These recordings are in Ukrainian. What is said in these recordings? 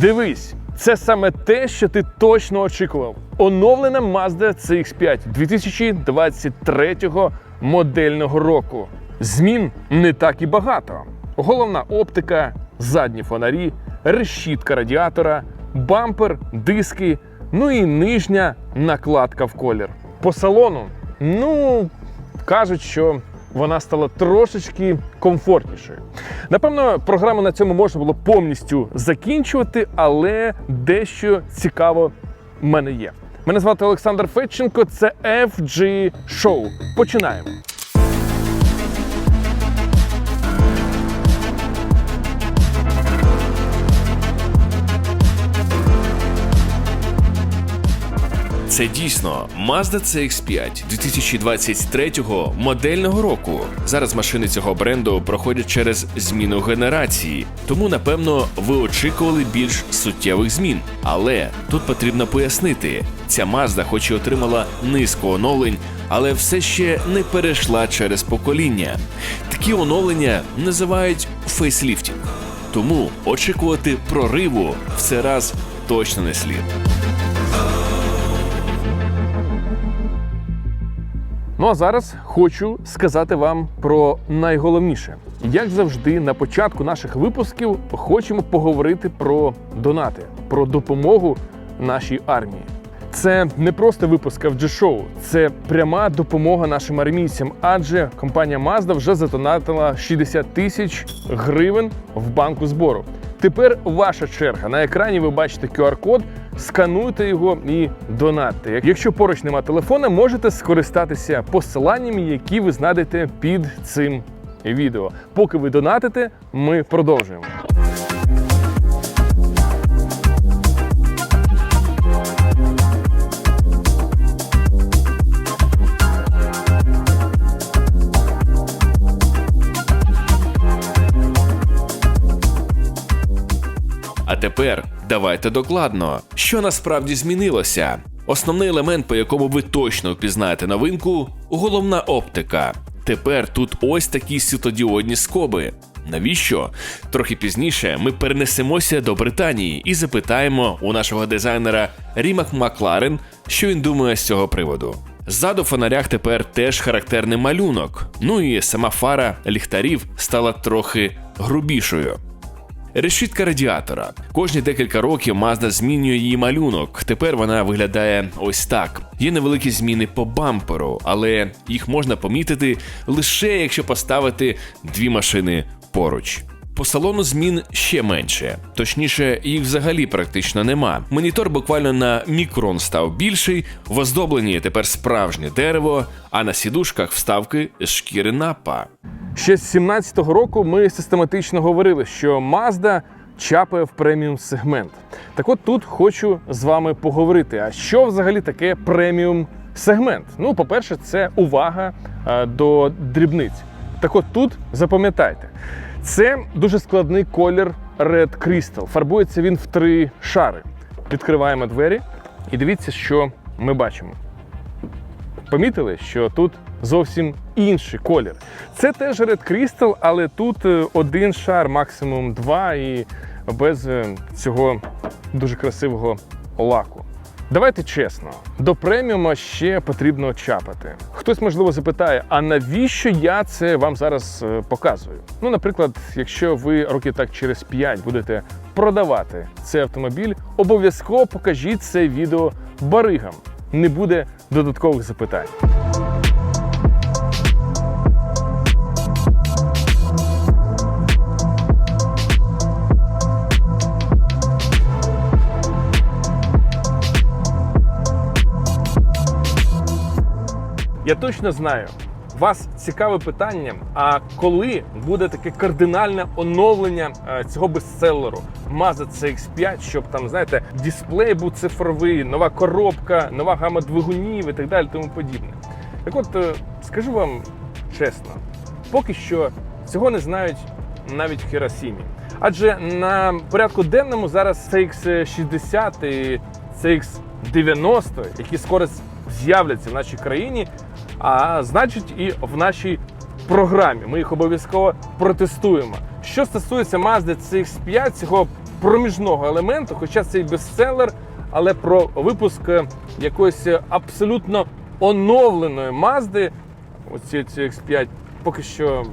Дивись, це саме те, що ти точно очікував. Оновлена Mazda CX5 2023 модельного року. Змін не так і багато. Головна оптика, задні фонарі, решітка радіатора, бампер, диски, ну і нижня накладка в колір. По салону, ну кажуть, що вона стала трошечки комфортнішою. Напевно, програму на цьому можна було повністю закінчувати, але дещо цікаво в мене є. Мене звати Олександр Федченко, це FG Show. Починаємо. Це дійсно Mazda CX-5 2023 модельного року. Зараз машини цього бренду проходять через зміну генерації, тому напевно ви очікували більш суттєвих змін. Але тут потрібно пояснити: ця Mazda, хоч і отримала низку оновлень, але все ще не перейшла через покоління. Такі оновлення називають фейсліфтінг. Тому очікувати прориву в цей раз точно не слід. Ну а зараз хочу сказати вам про найголовніше. Як завжди, на початку наших випусків хочемо поговорити про донати, про допомогу нашій армії. Це не просто випуск FG-шоу, це пряма допомога нашим армійцям, адже компанія Mazda вже задонатила 60 тисяч гривень в банку збору. Тепер ваша черга. На екрані ви бачите QR-код, скануйте його і донатьте. Якщо поруч нема телефона, можете скористатися посиланнями, які ви знайдете під цим відео. Поки ви донатите, ми продовжуємо. А тепер давайте докладно, що насправді змінилося. Основний елемент, по якому ви точно впізнаєте новинку головна оптика. Тепер тут ось такі світодіодні скоби. Навіщо? Трохи пізніше ми перенесемося до Британії і запитаємо у нашого дизайнера Ріма Макларен, що він думає з цього приводу. Ззаду фонарях тепер теж характерний малюнок. Ну і сама фара ліхтарів стала трохи грубішою. Решітка радіатора. Кожні декілька років Mazda змінює її малюнок. Тепер вона виглядає ось так. Є невеликі зміни по бамперу, але їх можна помітити лише якщо поставити дві машини поруч. По салону змін ще менше, точніше, їх взагалі практично нема. Монітор буквально на мікрон став більший, в оздобленні тепер справжнє дерево, а на сідушках вставки з шкіри напа. Ще з 17-го року ми систематично говорили, що Mazda чапає в преміум сегмент. Так от тут хочу з вами поговорити. А що взагалі таке преміум сегмент? Ну, по-перше, це увага е, до дрібниць. Так от тут запам'ятайте, це дуже складний колір Red Crystal. Фарбується він в три шари. Відкриваємо двері і дивіться, що ми бачимо. Помітили, що тут зовсім інший колір. Це теж Red Crystal, але тут е, один шар, максимум два, і без е, цього дуже красивого лаку. Давайте чесно, до преміума ще потрібно чапати. Хтось, можливо, запитає, а навіщо я це вам зараз е, показую? Ну, наприклад, якщо ви роки так через 5 будете продавати цей автомобіль, обов'язково покажіть це відео баригам. Не буде додаткових запитань. Я точно знаю, вас цікаве питання. А коли буде таке кардинальне оновлення е, цього бестселеру Mazda CX-5, щоб там, знаєте, дисплей був цифровий, нова коробка, нова гама двигунів і так далі, тому подібне. Так от е, скажу вам чесно, поки що цього не знають навіть в Хіросімі. Адже на порядку денному зараз CX-60 і CX-90, які скоро з'являться в нашій країні, а значить і в нашій програмі. Ми їх обов'язково протестуємо. Що стосується Mazda CX-5, цього проміжного елементу, хоча це і бестселер, але про випуск е, якоїсь е, абсолютно оновленої Мазди, оці ці X5, поки що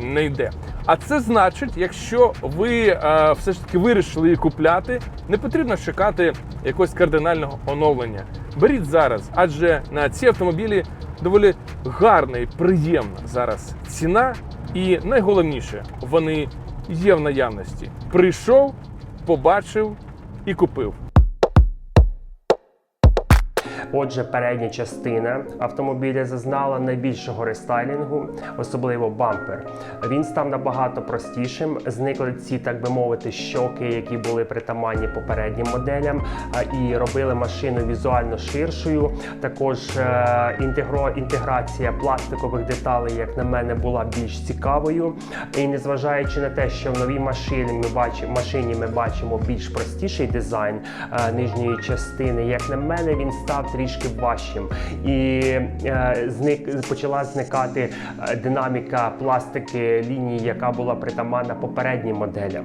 не йде. А це значить, якщо ви е, все ж таки вирішили її купляти, не потрібно чекати якогось кардинального оновлення. Беріть зараз, адже на ці автомобілі доволі гарна і приємна зараз ціна, і найголовніше, вони є в наявності. Прийшов, побачив і купив. Отже, передня частина автомобіля зазнала найбільшого рестайлінгу, особливо бампер. Він став набагато простішим. Зникли ці, так би мовити, щоки, які були притаманні попереднім моделям, і робили машину візуально ширшою. Також е, інтегро, інтеграція пластикових деталей, як на мене, була більш цікавою. І незважаючи на те, що в новій машині ми бачимо машині, ми бачимо більш простіший дизайн е, нижньої частини. Як на мене, він став трішки важчим і е, зник почала зникати е, динаміка пластики лінії, яка була притаманна попереднім моделям.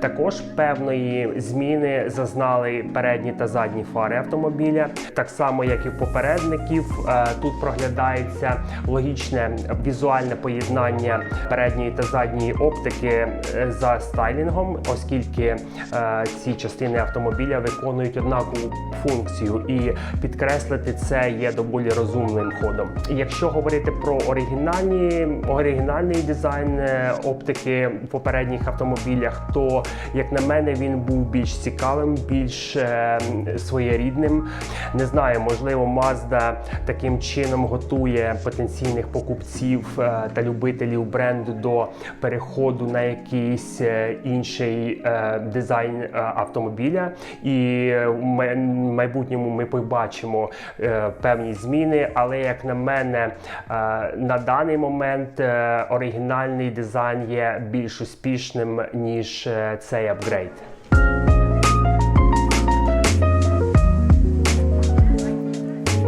Також певної зміни зазнали передні та задні фари автомобіля, так само як і в попередників. Е, тут проглядається логічне візуальне поєднання передньої та задньої оптики за стайлінгом, оскільки ці частини автомобіля виконують однакову функцію, і підкреслити це є доволі розумним ходом. Якщо говорити про оригінальні оригінальний дизайн е, оптики в попередніх автомобілях, то як на мене він був більш цікавим, більш е, своєрідним. Не знаю, можливо, Mazda таким чином готує потенційних покупців е, та любителів бренду до переходу на якийсь е, інший е, дизайн е, автомобіля, і в майбутньому ми побачимо е, певні зміни. Але як на мене, е, на даний момент е, оригінальний дизайн є більш успішним ніж цей апгрейд.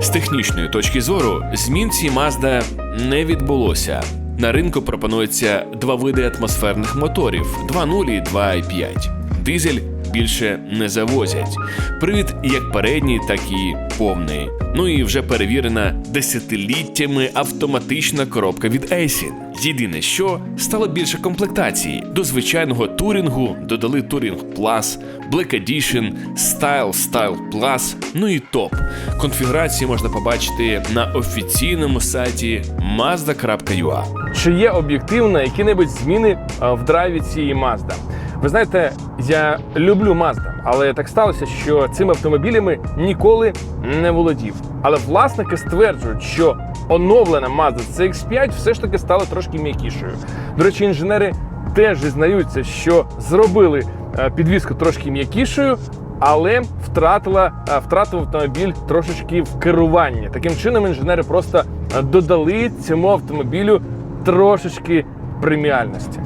З технічної точки зору змін цій Mazda не відбулося. На ринку пропонується два види атмосферних моторів 2.0 і 2.5. Дизель більше не завозять. Привід як передній, так і повний. Ну і вже перевірена десятиліттями автоматична коробка від Aisin. Єдине, що стало більше комплектацій. До звичайного турінгу додали Touring Plus, Black Edition, Style, Style Plus, ну і топ. Конфігурації можна побачити на офіційному сайті mazda.ua. Чи є об'єктивно які-небудь зміни в драйві цієї Mazda? Ви знаєте, я люблю Mazda, але так сталося, що цими автомобілями ніколи не володів. Але власники стверджують, що оновлена Mazda CX-5 все ж таки стала трошки м'якішою. До речі, інженери теж зізнаються, що зробили е, підвіску трошки м'якішою, але втратила е, втратив автомобіль трошечки в керуванні. Таким чином, інженери просто е, додали цьому автомобілю трошечки преміальності.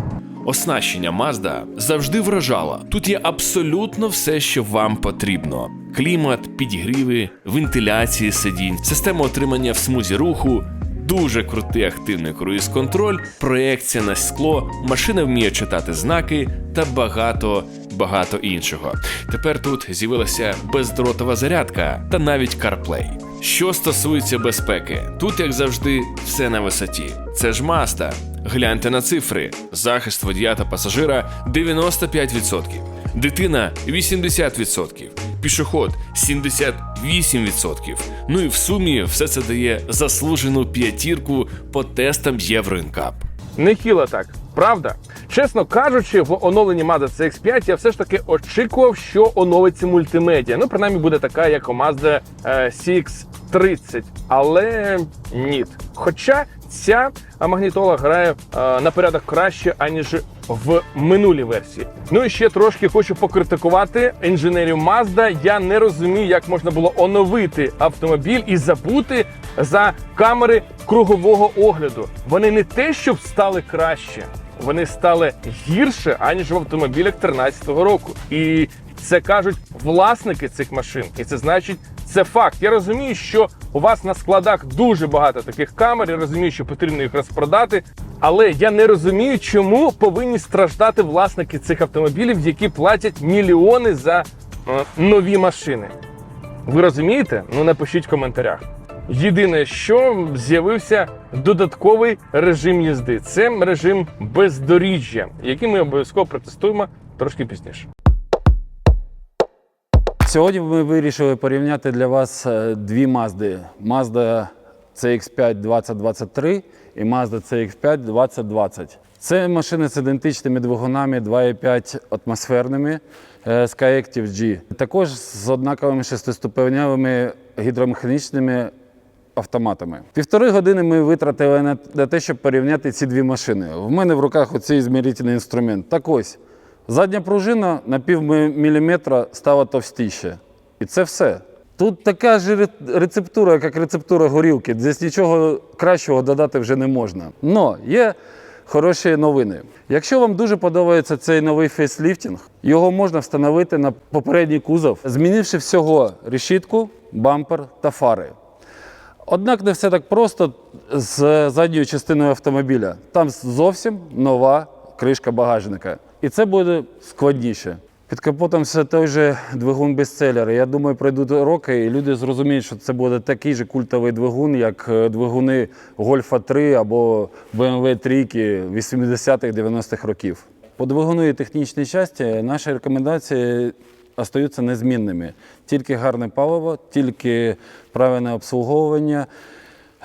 Оснащення Mazda завжди вражало. Тут є абсолютно все, що вам потрібно: клімат, підігріви, вентиляції сидінь, система отримання в смузі руху. Дуже крутий активний круїз-контроль, проекція на скло, машина вміє читати знаки та багато багато іншого. Тепер тут з'явилася бездротова зарядка та навіть CarPlay. Що стосується безпеки, тут, як завжди, все на висоті. Це ж Mazda. Гляньте на цифри: захист водія та пасажира 95%, дитина 80%, пішоход 78%. Ну і в сумі все це дає заслужену п'ятірку по тестам Євроінкап. Нехіло так, правда? Чесно кажучи, в оновленні Mazda CX-5 я все ж таки очікував, що оновиться мультимедіа. Ну, принаймні, буде така, як у Mazda е, CX-30. Але ні. Хоча ця магнітола грає е, на порядок краще, аніж в минулій версії. Ну і ще трошки хочу покритикувати інженерів Mazda. Я не розумію, як можна було оновити автомобіль і забути за камери кругового огляду. Вони не те, щоб стали краще, вони стали гірше, аніж в автомобілях 13-го року. І це кажуть власники цих машин. І це значить, це факт. Я розумію, що у вас на складах дуже багато таких камер. Я розумію, що потрібно їх розпродати. Але я не розумію, чому повинні страждати власники цих автомобілів, які платять мільйони за е, нові машини. Ви розумієте? Ну напишіть в коментарях. Єдине, що з'явився додатковий режим їзди це режим бездоріжжя, який ми обов'язково протестуємо трошки пізніше. Сьогодні ми вирішили порівняти для вас е, дві Mazda. Mazda CX-5 2023 і Mazda CX-5 2020. Це машини з ідентичними двигунами 2,5 атмосферними е, Skyactiv G. Також з однаковими шестиступеневими гідромеханічними автоматами. Півтори години ми витратили на, те, щоб порівняти ці дві машини. В мене в руках оцей змірительний інструмент. Так ось, задня пружина на пів міліметра стала товстіше. І це все. Тут така ж рецептура, як рецептура горілки. Здесь нічого кращого додати вже не можна. Но є хороші новини. Якщо вам дуже подобається цей новий фейсліфтинг, його можна встановити на попередній кузов, змінивши всього решітку, бампер та фари. Однак не все так просто з задньою частиною автомобіля. Там зовсім нова кришка багажника. І це буде складніше. Під капотом все той же двигун бестселлер. Я думаю, пройдуть роки, і люди зрозуміють, що це буде такий же культовий двигун, як е, двигуни Гольфа 3 або BMW 3 80-х, 90-х років. По двигуну і технічній часті наші рекомендації остаються незмінними. Тільки гарне паливо, тільки правильне обслуговування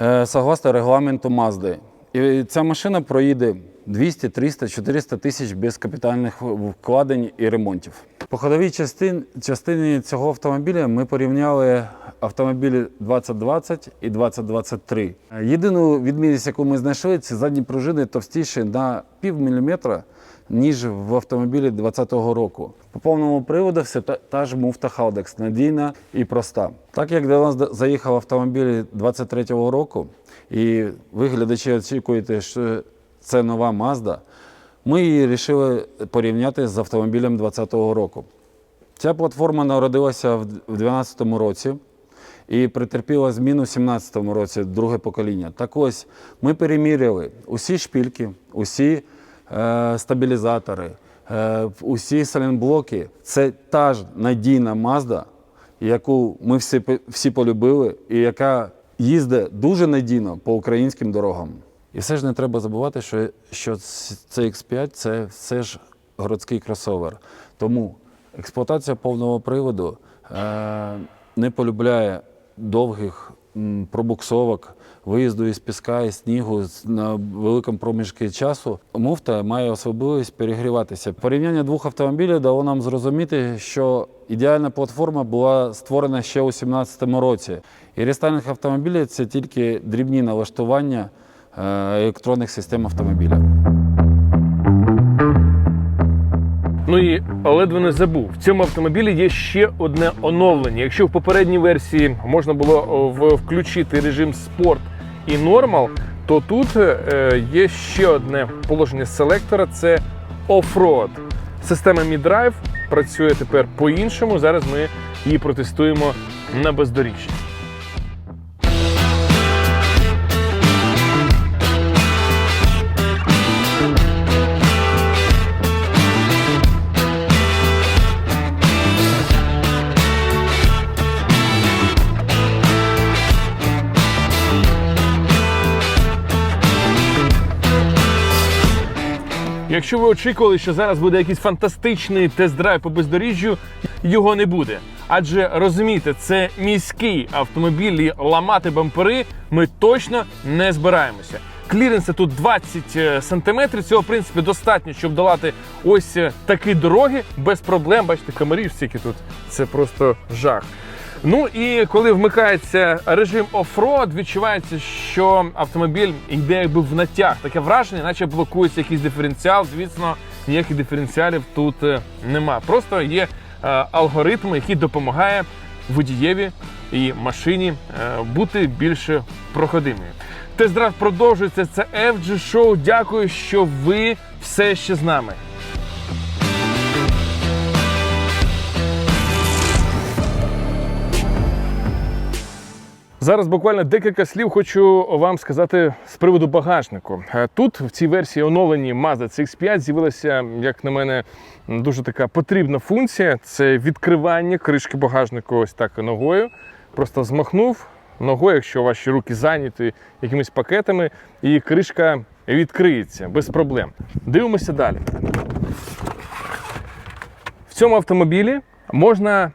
е, согласно регламенту Mazda. І ця машина проїде 200, 300, 400 тисяч без капітальних вкладень і ремонтів. По ходовій частин, частині цього автомобіля ми порівняли автомобілі 2020 і 2023. Єдину відмінність, яку ми знайшли, це задні пружини товстіші на пів міліметра, ніж в автомобілі 2020 року. По повному приводу все та, та ж муфта Haldex, надійна і проста. Так як до нас заїхав автомобіль 2023 року, і ви, глядачі, очікуєте, що це нова Mazda, ми її вирішили порівняти з автомобілем 2020 року. Ця платформа народилася в 2012 році і претерпіла зміну в 2017 році, друге покоління. Так ось ми переміряли усі шпільки, усі стабілізатори, е, усі саленблоки. Це та ж надійна Mazda, яку ми всі, всі полюбили, і яка їздить дуже надійно по українським дорогам. І все ж не треба забувати, що, що це X5 це все ж городський кросовер. Тому експлуатація повного приводу е, не полюбляє довгих пробуксовок, виїзду із піска і снігу на великому проміжку часу. Муфта має особливість перегріватися. Порівняння двох автомобілів дало нам зрозуміти, що ідеальна платформа була створена ще у 2017 році. І рестайлінг автомобілів це тільки дрібні налаштування е, електронних систем автомобіля. Ну і ледве не забув. В цьому автомобілі є ще одне оновлення. Якщо в попередній версії можна було включити режим спорт і нормал, то тут е, є ще одне положення селектора це оффроад. Система MiDrive працює тепер по-іншому. Зараз ми її протестуємо на бездоріжжі. Якщо ви очікували, що зараз буде якийсь фантастичний тест-драйв по бездоріжжю, його не буде. Адже розумієте, це міський автомобіль і ламати бампери ми точно не збираємося. Кліренси тут 20 сантиметрів. Цього в принципі достатньо, щоб долати ось е, такі дороги без проблем. Бачите, комарів стільки тут. Це просто жах. Ну і коли вмикається режим оффроад, відчувається, що автомобіль йде якби в натяг. Таке враження, наче блокується якийсь диференціал. Звісно, ніяких диференціалів тут е, нема. Просто є е, алгоритм, який допомагає водієві і машині е, бути більш проходимою. Тест-драйв продовжується. Це FG Show. Дякую, що ви все ще з нами. Зараз буквально декілька слів хочу вам сказати з приводу багажнику. Е, Тут в цій версії оновленій Mazda CX-5 з'явилася, як на мене, дуже така потрібна функція. Це відкривання кришки багажнику ось так ногою. Просто змахнув ногою, якщо ваші руки зайняті якимись пакетами, і кришка відкриється без проблем. Дивимося далі. В цьому автомобілі можна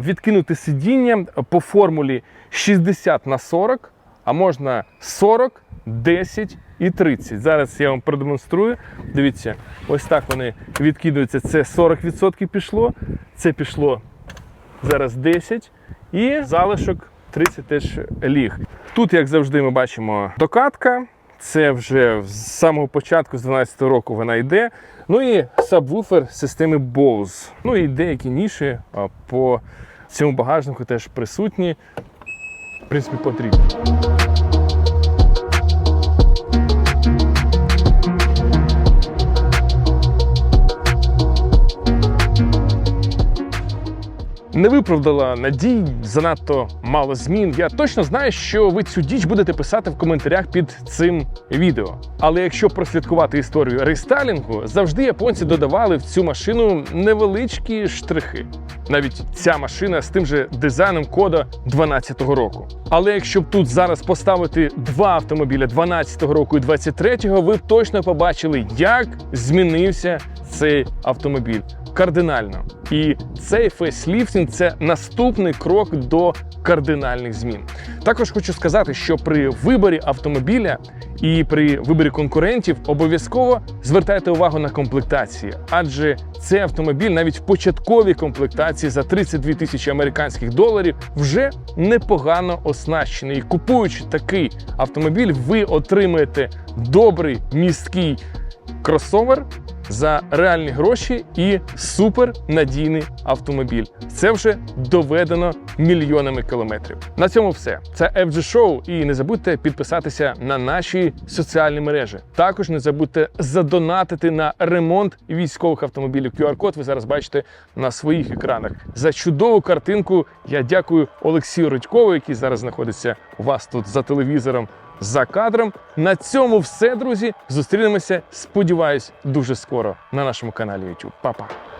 відкинути сидіння по формулі 60 на 40, а можна 40, 10 і 30. Зараз я вам продемонструю. Дивіться, ось так вони відкидаються. Це 40% пішло, це пішло зараз 10 і залишок 30 теж ліг. Тут, як завжди, ми бачимо докатка. Це вже з самого початку, з 12 року вона йде. Ну і сабвуфер системи Bose. Ну і деякі ніші по цьому багажнику теж присутні. В принципі, не виправдала надій, занадто мало змін. Я точно знаю, що ви цю діч будете писати в коментарях під цим відео. Але якщо прослідкувати історію рестайлінгу, завжди японці додавали в цю машину невеличкі штрихи. Навіть ця машина з тим же дизайном кода 12-го року. Але якщо б тут зараз поставити два автомобіля 12-го року і 23-го, ви б точно побачили, як змінився цей автомобіль кардинально. І цей фейсліфтинг – це наступний крок до кардинальних змін. Також хочу сказати, що при виборі автомобіля і при виборі конкурентів обов'язково звертайте увагу на комплектації, адже цей автомобіль навіть в початковій комплектації за 32 тисячі американських доларів вже непогано оснащений. І купуючи такий автомобіль, ви отримаєте добрий місткий кросовер за реальні гроші і супернадійний автомобіль. Це вже доведено мільйонами кілометрів. На цьому все. Це FG Show. І не забудьте підписатися на наші соціальні мережі. Також не забудьте задонатити на ремонт військових автомобілів. QR-код ви зараз бачите на своїх екранах. За чудову картинку я дякую Олексію Рудькову, який зараз знаходиться у вас тут за телевізором за кадром. На цьому все, друзі. Зустрінемося, сподіваюсь, дуже скоро на нашому каналі YouTube. Па-па!